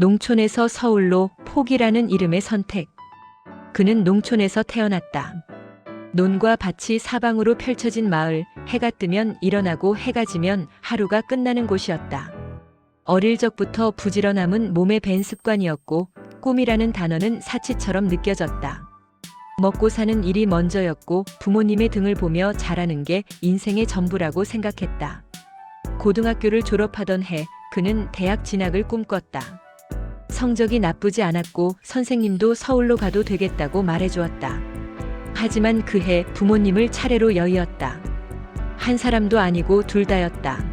농촌에서 서울로 포기라는 이름의 선택. 그는 농촌에서 태어났다. 논과 밭이 사방으로 펼쳐진 마을, 해가 뜨면 일어나고 해가 지면 하루가 끝나는 곳이었다. 어릴 적부터 부지런함은 몸에 밴 습관이었고 꿈이라는 단어는 사치처럼 느껴졌다. 먹고 사는 일이 먼저였고 부모님의 등을 보며 자라는 게 인생의 전부라고 생각했다. 고등학교를 졸업하던 해 그는 대학 진학을 꿈꿨다. 성적이 나쁘지 않았고 선생님도 서울로 가도 되겠다고 말해주었다. 하지만 그해 부모님을 차례로 여의었다. 한 사람도 아니고 둘 다였다.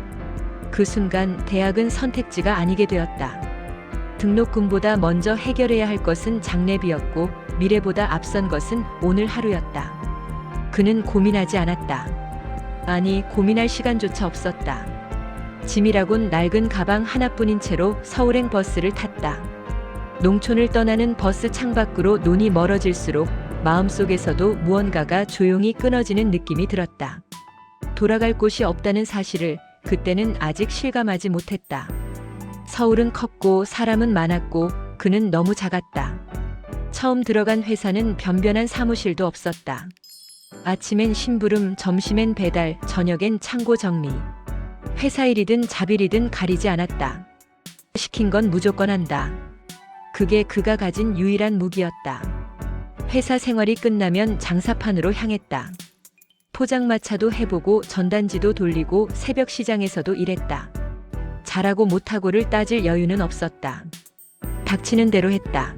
그 순간 대학은 선택지가 아니게 되었다. 등록금보다 먼저 해결해야 할 것은 장례비였고 미래보다 앞선 것은 오늘 하루였다. 그는 고민하지 않았다. 아니, 고민할 시간조차 없었다. 짐이라곤 낡은 가방 하나뿐인 채로 서울행 버스를 탔다. 농촌을 떠나는 버스 창밖으로 눈이 멀어질수록 마음속에서도 무언가가 조용히 끊어지는 느낌이 들었다. 돌아갈 곳이 없다는 사실을 그때는 아직 실감하지 못했다. 서울은 컸고 사람은 많았고 그는 너무 작았다. 처음 들어간 회사는 변변한 사무실도 없었다. 아침엔 심부름, 점심엔 배달, 저녁엔 창고 정리. 회사 일이든 잡일이든 가리지 않았다. 시킨 건 무조건 한다. 그게 그가 가진 유일한 무기였다. 회사 생활이 끝나면 장사판으로 향했다. 포장마차도 해보고 전단지도 돌리고 새벽 시장에서도 일했다. 잘하고 못하고를 따질 여유는 없었다. 닥치는 대로 했다.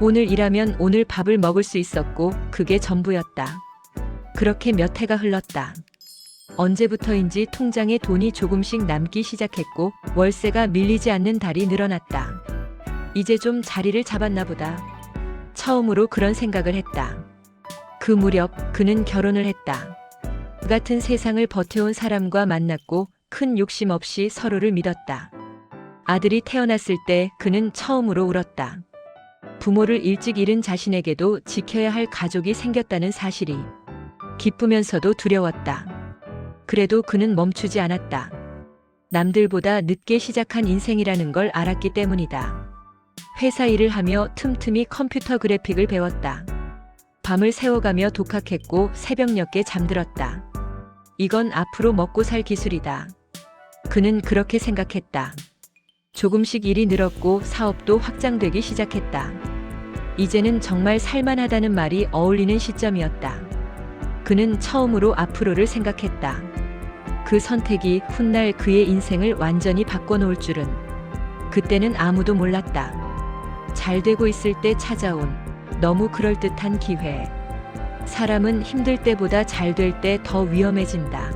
오늘 일하면 오늘 밥을 먹을 수 있었고 그게 전부였다. 그렇게 몇 해가 흘렀다. 언제부터인지 통장에 돈이 조금씩 남기 시작했고 월세가 밀리지 않는 달이 늘어났다. 이제 좀 자리를 잡았나 보다. 처음으로 그런 생각을 했다. 그 무렵 그는 결혼을 했다. 그 같은 세상을 버텨온 사람과 만났고 큰 욕심 없이 서로를 믿었다. 아들이 태어났을 때 그는 처음으로 울었다. 부모를 일찍 잃은 자신에게도 지켜야 할 가족이 생겼다는 사실이 기쁘면서도 두려웠다. 그래도 그는 멈추지 않았다. 남들보다 늦게 시작한 인생이라는 걸 알았기 때문이다. 회사 일을 하며 틈틈이 컴퓨터 그래픽을 배웠다. 밤을 새워가며 독학했고 새벽 늦게 잠들었다. 이건 앞으로 먹고 살 기술이다. 그는 그렇게 생각했다. 조금씩 일이 늘었고 사업도 확장되기 시작했다. 이제는 정말 살만하다는 말이 어울리는 시점이었다. 그는 처음으로 앞으로를 생각했다. 그 선택이 훗날 그의 인생을 완전히 바꿔놓을 줄은 그때는 아무도 몰랐다. 잘 되고 있을 때 찾아온 너무 그럴듯한 기회. 사람은 힘들 때보다 잘 될 때 더 위험해진다.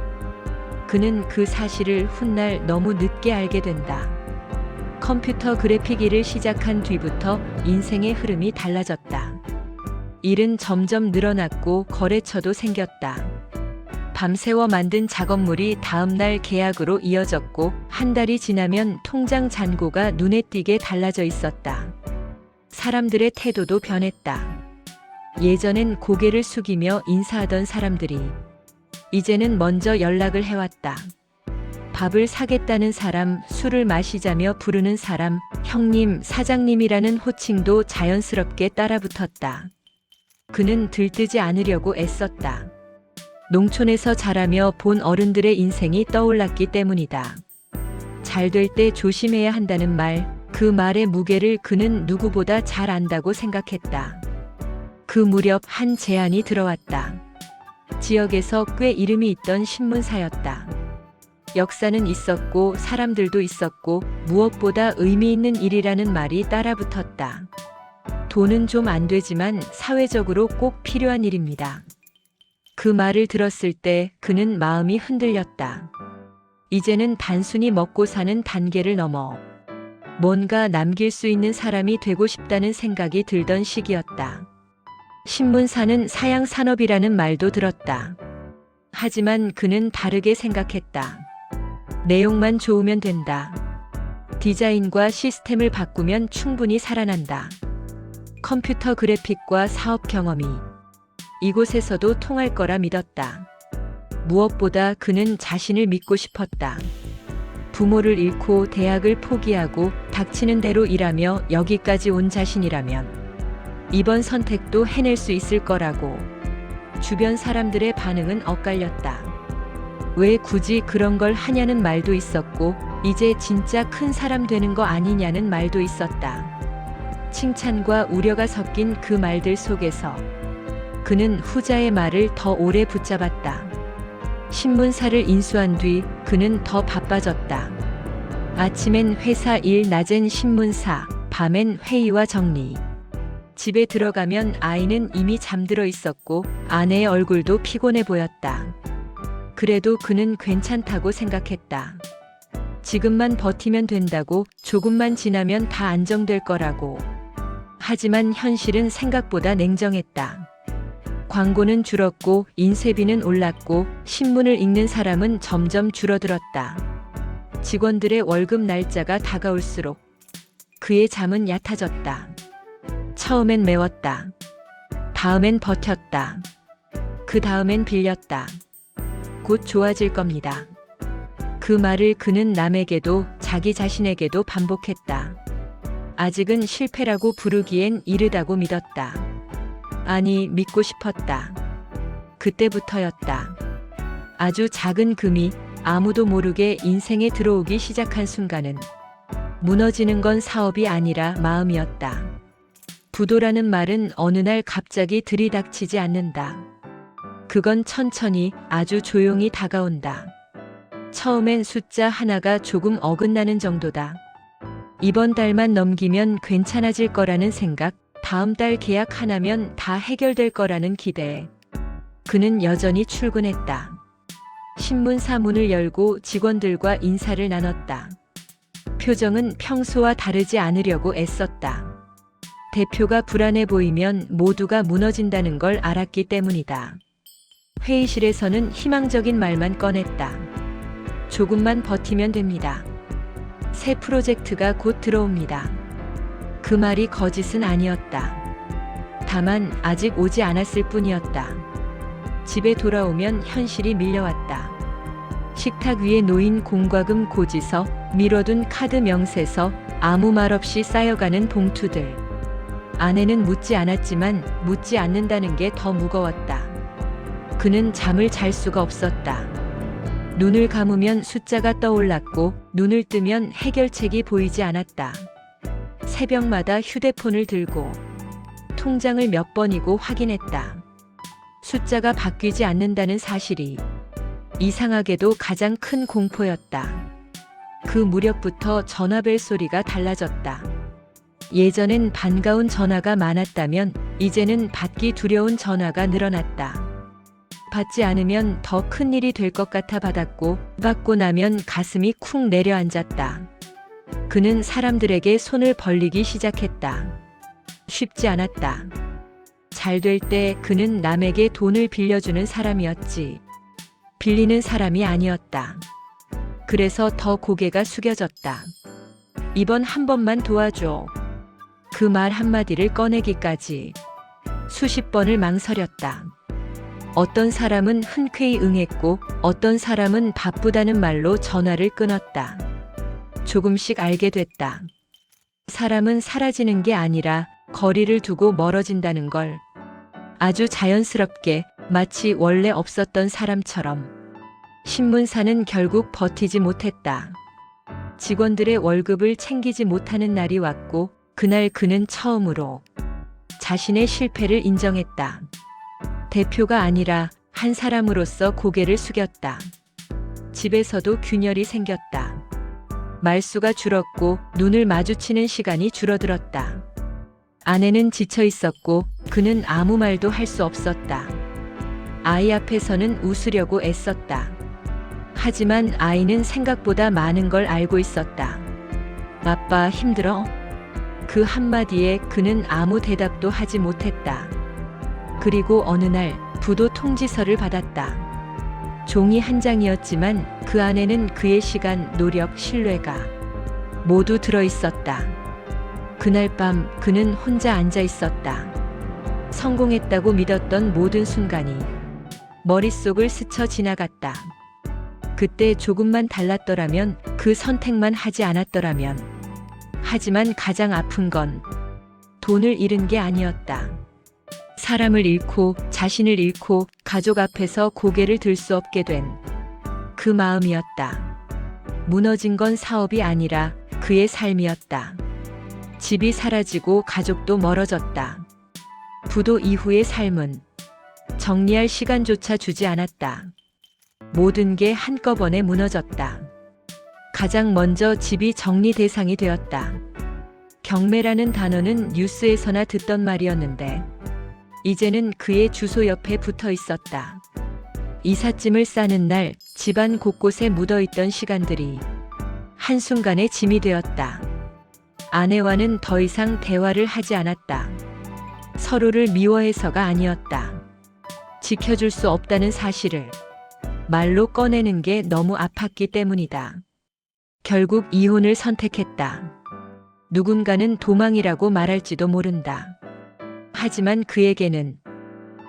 그는 그 사실을 훗날 너무 늦게 알게 된다. 컴퓨터 그래픽 일을 시작한 뒤부터 인생의 흐름이 달라졌다. 일은 점점 늘어났고 거래처도 생겼다. 밤새워 만든 작업물이 다음날 계약으로 이어졌고 한 달이 지나면 통장 잔고가 눈에 띄게 달라져 있었다. 사람들의 태도도 변했다. 예전엔 고개를 숙이며 인사하던 사람들이 이제는 먼저 연락을 해왔다. 밥을 사겠다는 사람, 술을 마시자며 부르는 사람, 형님, 사장님이라는 호칭도 자연스럽게 따라붙었다. 그는 들뜨지 않으려고 애썼다. 농촌에서 자라며 본 어른들의 인생이 떠올랐기 때문이다. 잘 될 때 조심해야 한다는 말, 그 말의 무게를 그는 누구보다 잘 안다고 생각했다. 그 무렵 한 제안이 들어왔다. 지역에서 꽤 이름이 있던 신문사였다. 역사는 있었고 사람들도 있었고 무엇보다 의미 있는 일이라는 말이 따라붙었다. 돈은 좀 안 되지만 사회적으로 꼭 필요한 일입니다. 그 말을 들었을 때 그는 마음이 흔들렸다. 이제는 단순히 먹고 사는 단계를 넘어 뭔가 남길 수 있는 사람이 되고 싶다는 생각이 들던 시기였다. 신문사는 사양 산업이라는 말도 들었다. 하지만 그는 다르게 생각했다. 내용만 좋으면 된다. 디자인과 시스템을 바꾸면 충분히 살아난다. 컴퓨터 그래픽과 사업 경험이 이곳에서도 통할 거라 믿었다. 무엇보다 그는 자신을 믿고 싶었다. 부모를 잃고 대학을 포기하고 닥치는 대로 일하며 여기까지 온 자신이라면 이번 선택도 해낼 수 있을 거라고 주변 사람들의 반응은 엇갈렸다. 왜 굳이 그런 걸 하냐는 말도 있었고 이제 진짜 큰 사람 되는 거 아니냐는 말도 있었다. 칭찬과 우려가 섞인 그 말들 속에서 그는 후자의 말을 더 오래 붙잡았다. 신문사를 인수한 뒤 그는 더 바빠졌다. 아침엔 회사 일, 낮엔 신문사, 밤엔 회의와 정리. 집에 들어가면 아이는 이미 잠들어 있었고 아내의 얼굴도 피곤해 보였다. 그래도 그는 괜찮다고 생각했다. 지금만 버티면 된다고 조금만 지나면 다 안정될 거라고. 하지만 현실은 생각보다 냉정했다. 광고는 줄었고 인쇄비는 올랐고 신문을 읽는 사람은 점점 줄어들었다. 직원들의 월급 날짜가 다가올수록 그의 잠은 얕아졌다. 처음엔 매웠다. 다음엔 버텼다. 그 다음엔 빌렸다. 곧 좋아질 겁니다. 그 말을 그는 남에게도 자기 자신에게도 반복했다. 아직은 실패라고 부르기엔 이르다고 믿었다. 아니, 믿고 싶었다. 그때부터였다. 아주 작은 금이 아무도 모르게 인생에 들어오기 시작한 순간은 무너지는 건 사업이 아니라 마음이었다. 부도라는 말은 어느 날 갑자기 들이닥치지 않는다. 그건 천천히 아주 조용히 다가온다. 처음엔 숫자 하나가 조금 어긋나는 정도다. 이번 달만 넘기면 괜찮아질 거라는 생각, 다음 달 계약 하나면 다 해결될 거라는 기대. 그는 여전히 출근했다. 신문사 문을 열고 직원들과 인사를 나눴다. 표정은 평소와 다르지 않으려고 애썼다. 대표가 불안해 보이면 모두가 무너진다는 걸 알았기 때문이다. 회의실에서는 희망적인 말만 꺼냈다. 조금만 버티면 됩니다. 새 프로젝트가 곧 들어옵니다. 그 말이 거짓은 아니었다. 다만 아직 오지 않았을 뿐이었다. 집에 돌아오면 현실이 밀려왔다. 식탁 위에 놓인 공과금 고지서, 미뤄둔 카드 명세서, 아무 말 없이 쌓여가는 봉투들. 아내는 묻지 않았지만 묻지 않는다는 게 더 무거웠다. 그는 잠을 잘 수가 없었다. 눈을 감으면 숫자가 떠올랐고 눈을 뜨면 해결책이 보이지 않았다. 새벽마다 휴대폰을 들고 통장을 몇 번이고 확인했다. 숫자가 바뀌지 않는다는 사실이 이상하게도 가장 큰 공포였다. 그 무렵부터 전화벨 소리가 달라졌다. 예전엔 반가운 전화가 많았다면 이제는 받기 두려운 전화가 늘어났다. 받지 않으면 더 큰 일이 될 것 같아 받았고 받고 나면 가슴이 쿵 내려앉았다. 그는 사람들에게 손을 벌리기 시작했다. 쉽지 않았다. 잘 될 때 그는 남에게 돈을 빌려주는 사람이었지. 빌리는 사람이 아니었다. 그래서 더 고개가 숙여졌다. 이번 한 번만 도와줘. 그 말 한마디를 꺼내기까지 수십 번을 망설였다. 어떤 사람은 흔쾌히 응했고 어떤 사람은 바쁘다는 말로 전화를 끊었다. 조금씩 알게 됐다. 사람은 사라지는 게 아니라 거리를 두고 멀어진다는 걸 아주 자연스럽게 마치 원래 없었던 사람처럼 신문사는 결국 버티지 못했다. 직원들의 월급을 챙기지 못하는 날이 왔고 그날 그는 처음으로 자신의 실패를 인정했다. 대표가 아니라 한 사람으로서 고개를 숙였다. 집에서도 균열이 생겼다. 말수가 줄었고 눈을 마주치는 시간이 줄어들었다. 아내는 지쳐 있었고 그는 아무 말도 할 수 없었다. 아이 앞에서는 웃으려고 애썼다. 하지만 아이는 생각보다 많은 걸 알고 있었다. 아빠 힘들어? 그 한마디에 그는 아무 대답도 하지 못했다. 그리고 어느 날 부도 통지서를 받았다. 종이 한 장이었지만 그 안에는 그의 시간, 노력, 신뢰가 모두 들어 있었다. 그날 밤 그는 혼자 앉아 있었다. 성공했다고 믿었던 모든 순간이 머릿속을 스쳐 지나갔다. 그때 조금만 달랐더라면 그 선택만 하지 않았더라면. 하지만 가장 아픈 건 돈을 잃은 게 아니었다. 사람을 잃고 자신을 잃고 가족 앞에서 고개를 들 수 없게 된 그 마음이었다. 무너진 건 사업이 아니라 그의 삶이었다. 집이 사라지고 가족도 멀어졌다. 부도 이후의 삶은 정리할 시간조차 주지 않았다. 모든 게 한꺼번에 무너졌다. 가장 먼저 집이 정리 대상이 되었다. 경매라는 단어는 뉴스에서나 듣던 말이었는데, 이제는 그의 주소 옆에 붙어 있었다. 이삿짐을 싸는 날 집안 곳곳에 묻어 있던 시간들이 한순간에 짐이 되었다. 아내와는 더 이상 대화를 하지 않았다. 서로를 미워해서가 아니었다. 지켜줄 수 없다는 사실을 말로 꺼내는 게 너무 아팠기 때문이다. 결국 이혼을 선택했다. 누군가는 도망이라고 말할지도 모른다. 하지만 그에게는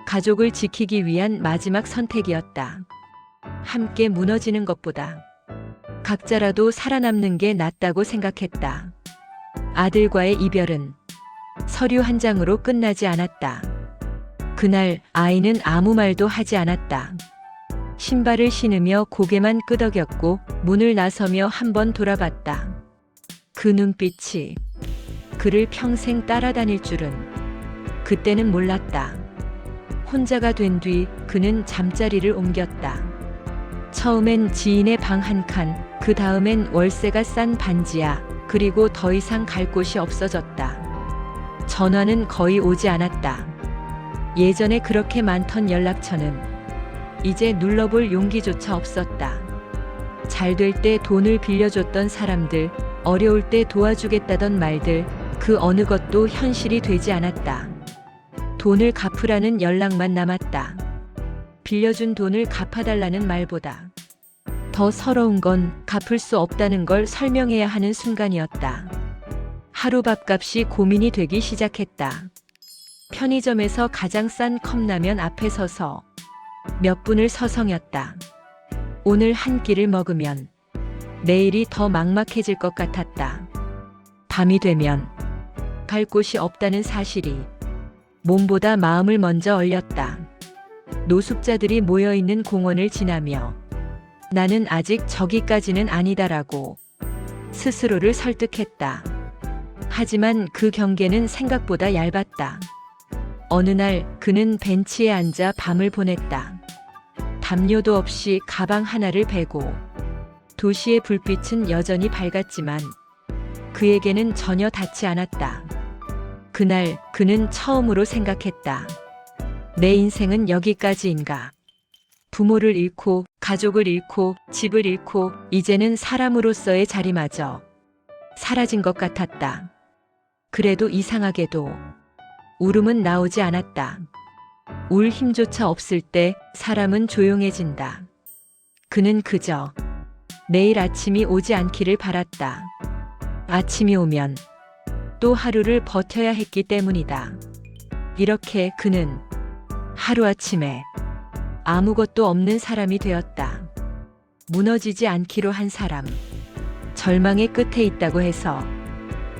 가족을 지키기 위한 마지막 선택이었다. 함께 무너지는 것보다 각자라도 살아남는 게 낫다고 생각했다. 아들과의 이별은 서류 한 장으로 끝나지 않았다. 그날 아이는 아무 말도 하지 않았다. 신발을 신으며 고개만 끄덕였고 문을 나서며 한 번 돌아봤다. 그 눈빛이 그를 평생 따라다닐 줄은 그때는 몰랐다. 혼자가 된 뒤 그는 잠자리를 옮겼다. 처음엔 지인의 방 한 칸, 그 다음엔 월세가 싼 반지하, 그리고 더 이상 갈 곳이 없어졌다. 전화는 거의 오지 않았다. 예전에 그렇게 많던 연락처는 이제 눌러볼 용기조차 없었다. 잘 될 때 돈을 빌려줬던 사람들, 어려울 때 도와주겠다던 말들, 그 어느 것도 현실이 되지 않았다. 돈을 갚으라는 연락만 남았다. 빌려준 돈을 갚아달라는 말보다 더 서러운 건 갚을 수 없다는 걸 설명해야 하는 순간이었다. 하루 밥값이 고민이 되기 시작했다. 편의점에서 가장 싼 컵라면 앞에 서서 몇 분을 서성였다. 오늘 한 끼를 먹으면 내일이 더 막막해질 것 같았다. 밤이 되면 갈 곳이 없다는 사실이 몸보다 마음을 먼저 얼렸다. 노숙자들이 모여 있는 공원을 지나며 나는 아직 저기까지는 아니다라고 스스로를 설득했다. 하지만 그 경계는 생각보다 얇았다. 어느 날 그는 벤치에 앉아 밤을 보냈다. 담요도 없이 가방 하나를 베고 도시의 불빛은 여전히 밝았지만 그에게는 전혀 닿지 않았다. 그날 그는 처음으로 생각했다. 내 인생은 여기까지인가? 부모를 잃고 가족을 잃고 집을 잃고 이제는 사람으로서의 자리마저 사라진 것 같았다. 그래도 이상하게도 울음은 나오지 않았다. 울 힘조차 없을 때 사람은 조용해진다. 그는 그저 내일 아침이 오지 않기를 바랐다. 아침이 오면 또 하루를 버텨야 했기 때문이다. 이렇게 그는 하루아침에 아무것도 없는 사람이 되었다. 무너지지 않기로 한 사람. 절망의 끝에 있다고 해서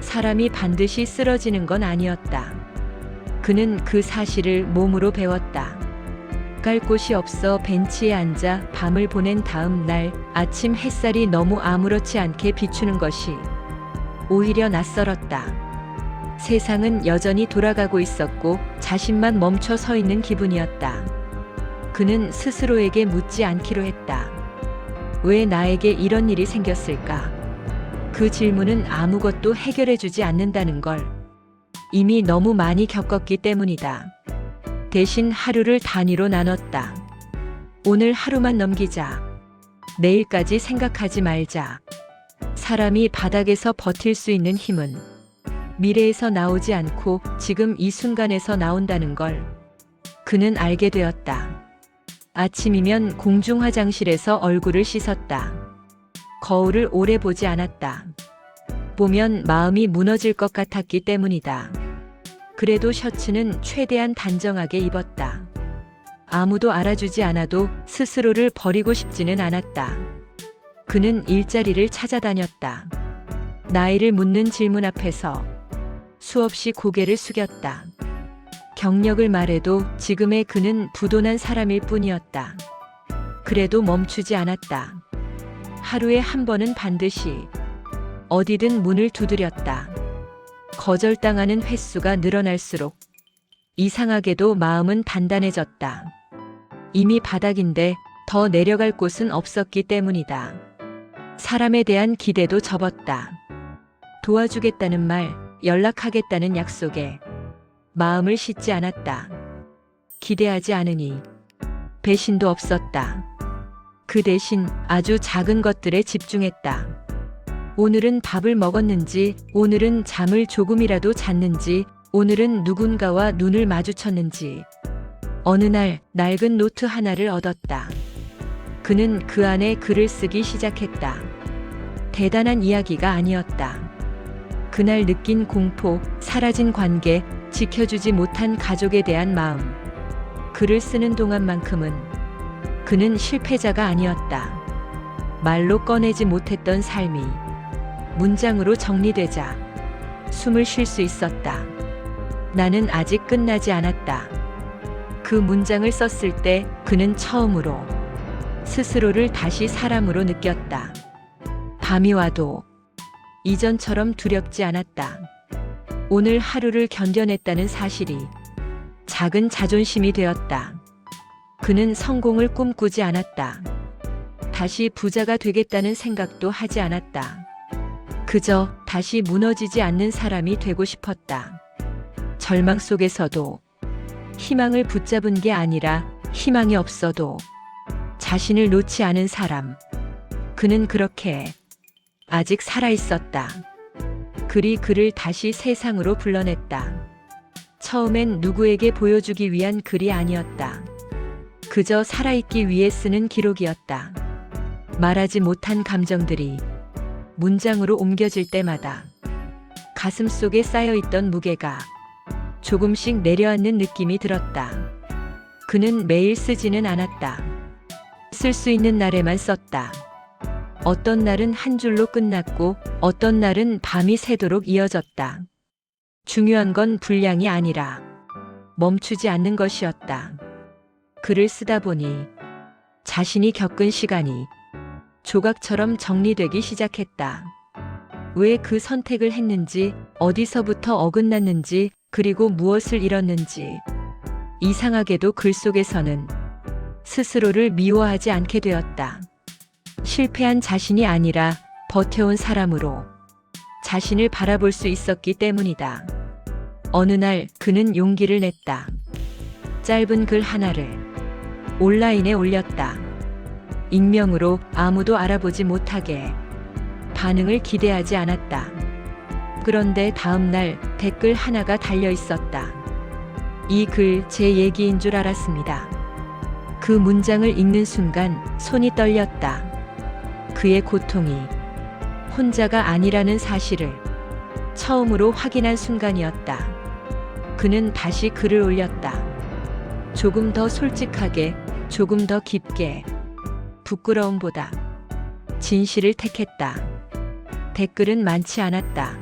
사람이 반드시 쓰러지는 건 아니었다. 그는 그 사실을 몸으로 배웠다. 갈 곳이 없어 벤치에 앉아 밤을 보낸 다음 날 아침 햇살이 너무 아무렇지 않게 비추는 것이 오히려 낯설었다. 세상은 여전히 돌아가고 있었고 자신만 멈춰 서 있는 기분이었다. 그는 스스로에게 묻지 않기로 했다. 왜 나에게 이런 일이 생겼을까? 그 질문은 아무것도 해결해 주지 않는다는 걸 이미 너무 많이 겪었기 때문이다. 대신 하루를 단위로 나눴다. 오늘 하루만 넘기자. 내일까지 생각하지 말자. 사람이 바닥에서 버틸 수 있는 힘은 미래에서 나오지 않고 지금 이 순간에서 나온다는 걸 그는 알게 되었다. 아침이면 공중 화장실에서 얼굴을 씻었다. 거울을 오래 보지 않았다. 보면 마음이 무너질 것 같았기 때문이다. 그래도 셔츠는 최대한 단정하게 입었다. 아무도 알아주지 않아도 스스로를 버리고 싶지는 않았다. 그는 일자리를 찾아다녔다. 나이를 묻는 질문 앞에서 수없이 고개를 숙였다. 경력을 말해도 지금의 그는 부도난 사람일 뿐이었다. 그래도 멈추지 않았다. 하루에 한 번은 반드시 어디든 문을 두드렸다. 거절당하는 횟수가 늘어날수록 이상하게도 마음은 단단해졌다. 이미 바닥인데 더 내려갈 곳은 없었기 때문이다. 사람에 대한 기대도 접었다. 도와주겠다는 말, 연락하겠다는 약속에 마음을 싣지 않았다. 기대하지 않으니 배신도 없었다. 그 대신 아주 작은 것들에 집중했다. 오늘은 밥을 먹었는지, 오늘은 잠을 조금이라도 잤는지, 오늘은 누군가와 눈을 마주쳤는지. 어느 날 낡은 노트 하나를 얻었다. 그는 그 안에 글을 쓰기 시작했다. 대단한 이야기가 아니었다. 그날 느낀 공포, 사라진 관계, 지켜주지 못한 가족에 대한 마음. 글을 쓰는 동안만큼은 그는 실패자가 아니었다. 말로 꺼내지 못했던 삶이 문장으로 정리되자 숨을 쉴 수 있었다. 나는 아직 끝나지 않았다. 그 문장을 썼을 때 그는 처음으로 스스로를 다시 사람으로 느꼈다. 밤이 와도 이전처럼 두렵지 않았다. 오늘 하루를 견뎌냈다는 사실이 작은 자존심이 되었다. 그는 성공을 꿈꾸지 않았다. 다시 부자가 되겠다는 생각도 하지 않았다. 그저 다시 무너지지 않는 사람이 되고 싶었다. 절망 속에서도 희망을 붙잡은 게 아니라 희망이 없어도 자신을 놓지 않은 사람. 그는 그렇게 아직 살아 있었다. 글이 그를 다시 세상으로 불러냈다. 처음엔 누구에게 보여주기 위한 글이 아니었다. 그저 살아있기 위해 쓰는 기록이었다. 말하지 못한 감정들이 문장으로 옮겨질 때마다 가슴 속에 쌓여있던 무게가 조금씩 내려앉는 느낌이 들었다. 그는 매일 쓰지는 않았다. 쓸 수 있는 날에만 썼다. 어떤 날은 한 줄로 끝났고 어떤 날은 밤이 새도록 이어졌다. 중요한 건 분량이 아니라 멈추지 않는 것이었다. 글을 쓰다 보니 자신이 겪은 시간이 조각처럼 정리되기 시작했다. 왜 그 선택을 했는지, 어디서부터 어긋났는지, 그리고 무엇을 잃었는지. 이상하게도 글 속에서는 스스로를 미워하지 않게 되었다. 실패한 자신이 아니라 버텨온 사람으로 자신을 바라볼 수 있었기 때문이다. 어느 날 그는 용기를 냈다. 짧은 글 하나를 온라인에 올렸다. 익명으로 아무도 알아보지 못하게 반응을 기대하지 않았다. 그런데 다음 날 댓글 하나가 달려 있었다. 이 글 제 얘기인 줄 알았습니다. 그 문장을 읽는 순간 손이 떨렸다. 그의 고통이 혼자가 아니라는 사실을 처음으로 확인한 순간이었다. 그는 다시 글을 올렸다. 조금 더 솔직하게, 조금 더 깊게, 부끄러움보다 진실을 택했다. 댓글은 많지 않았다.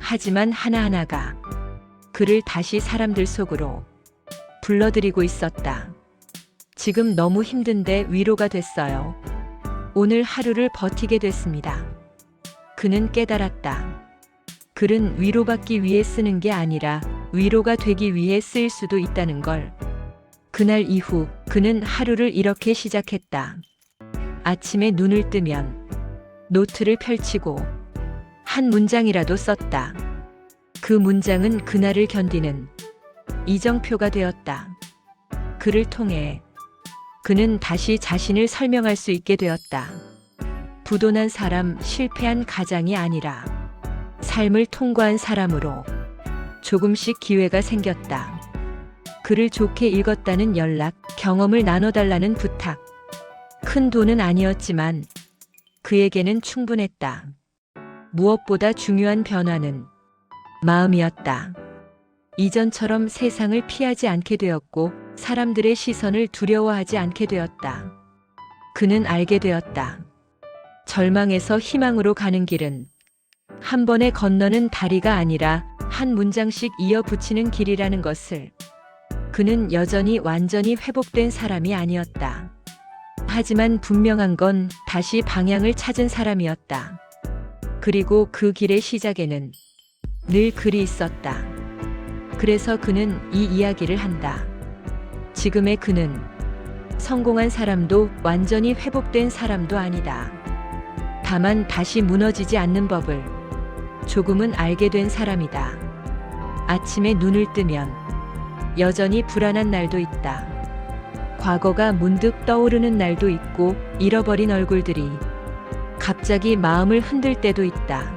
하지만 하나하나가 그를 다시 사람들 속으로 불러들이고 있었다. 지금 너무 힘든데 위로가 됐어요. 오늘 하루를 버티게 됐습니다. 그는 깨달았다. 글은 위로받기 위해 쓰는 게 아니라 위로가 되기 위해 쓰일 수도 있다는 걸. 그날 이후 그는 하루를 이렇게 시작했다. 아침에 눈을 뜨면 노트를 펼치고 한 문장이라도 썼다. 그 문장은 그날을 견디는 이정표가 되었다. 그를 통해 그는 다시 자신을 설명할 수 있게 되었다. 부도난 사람, 실패한 가장이 아니라 삶을 통과한 사람으로 조금씩 기회가 생겼다. 글을 좋게 읽었다는 연락, 경험을 나눠달라는 부탁. 큰 돈은 아니었지만 그에게는 충분했다. 무엇보다 중요한 변화는 마음이었다. 이전처럼 세상을 피하지 않게 되었고 사람들의 시선을 두려워하지 않게 되었다. 그는 알게 되었다. 절망에서 희망으로 가는 길은 한 번에 건너는 다리가 아니라 한 문장씩 이어 붙이는 길이라는 것을 그는 여전히 완전히 회복된 사람이 아니었다. 하지만 분명한 건 다시 방향을 찾은 사람이었다. 그리고 그 길의 시작에는 늘 글이 있었다. 그래서 그는 이 이야기를 한다. 지금의 그는 성공한 사람도 완전히 회복된 사람도 아니다. 다만 다시 무너지지 않는 법을 조금은 알게 된 사람이다. 아침에 눈을 뜨면 여전히 불안한 날도 있다. 과거가 문득 떠오르는 날도 있고 잃어버린 얼굴들이 갑자기 마음을 흔들 때도 있다.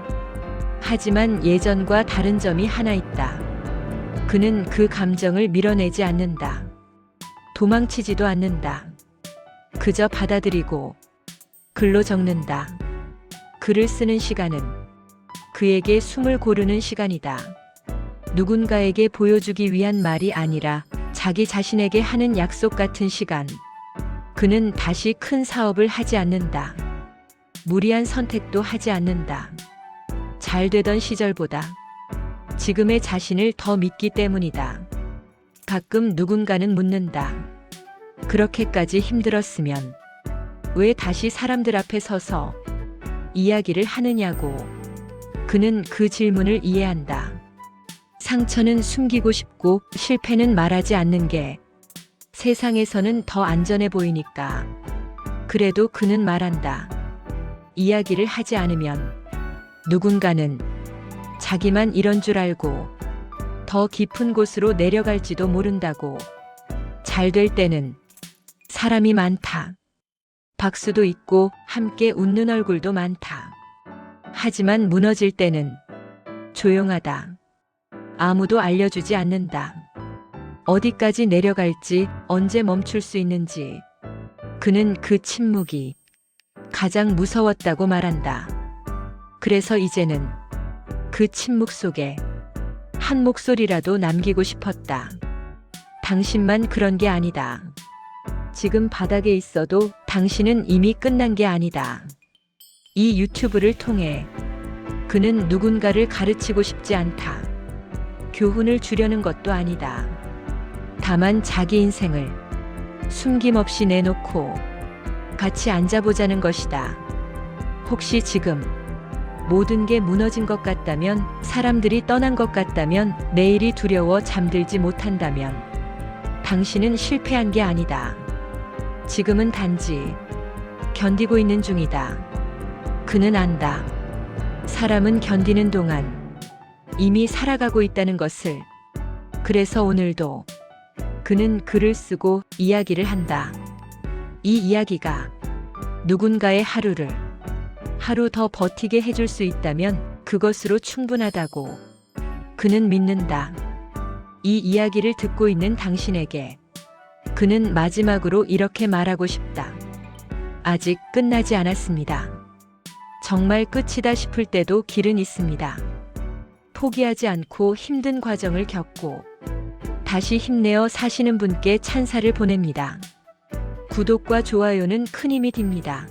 하지만 예전과 다른 점이 하나 있다. 그는 그 감정을 밀어내지 않는다. 도망치지도 않는다. 그저 받아들이고 글로 적는다. 글을 쓰는 시간은 그에게 숨을 고르는 시간이다. 누군가에게 보여주기 위한 말이 아니라 자기 자신에게 하는 약속 같은 시간. 그는 다시 큰 사업을 하지 않는다. 무리한 선택도 하지 않는다. 잘 되던 시절보다 지금의 자신을 더 믿기 때문이다. 가끔 누군가는 묻는다. 그렇게까지 힘들었으면 왜 다시 사람들 앞에 서서 이야기를 하느냐고. 그는 그 질문을 이해한다. 상처는 숨기고 싶고 실패는 말하지 않는 게 세상에서는 더 안전해 보이니까. 그래도 그는 말한다. 이야기를 하지 않으면 누군가는 자기만 이런 줄 알고 더 깊은 곳으로 내려갈지도 모른다고. 잘 될 때는 사람이 많다. 박수도 있고 함께 웃는 얼굴도 많다. 하지만 무너질 때는 조용하다. 아무도 알려주지 않는다. 어디까지 내려갈지 언제 멈출 수 있는지. 그는 그 침묵이 가장 무서웠다고 말한다. 그래서 이제는 그 침묵 속에 한 목소리라도 남기고 싶었다. 당신만 그런 게 아니다. 지금 바닥에 있어도 당신은 이미 끝난 게 아니다. 이 유튜브를 통해 그는 누군가를 가르치고 싶지 않다. 교훈을 주려는 것도 아니다. 다만 자기 인생을 숨김없이 내놓고 같이 앉아보자는 것이다. 혹시 지금 모든 게 무너진 것 같다면, 사람들이 떠난 것 같다면, 내일이 두려워 잠들지 못한다면, 당신은 실패한 게 아니다. 지금은 단지 견디고 있는 중이다. 그는 안다. 사람은 견디는 동안 이미 살아가고 있다는 것을. 그래서 오늘도 그는 글을 쓰고 이야기를 한다. 이 이야기가 누군가의 하루를 하루 더 버티게 해줄 수 있다면 그것으로 충분하다고 그는 믿는다. 이 이야기를 듣고 있는 당신에게 그는 마지막으로 이렇게 말하고 싶다. 아직 끝나지 않았습니다. 정말 끝이다 싶을 때도 길은 있습니다. 포기하지 않고 힘든 과정을 겪고 다시 힘내어 사시는 분께 찬사를 보냅니다. 구독과 좋아요는 큰 힘이 됩니다.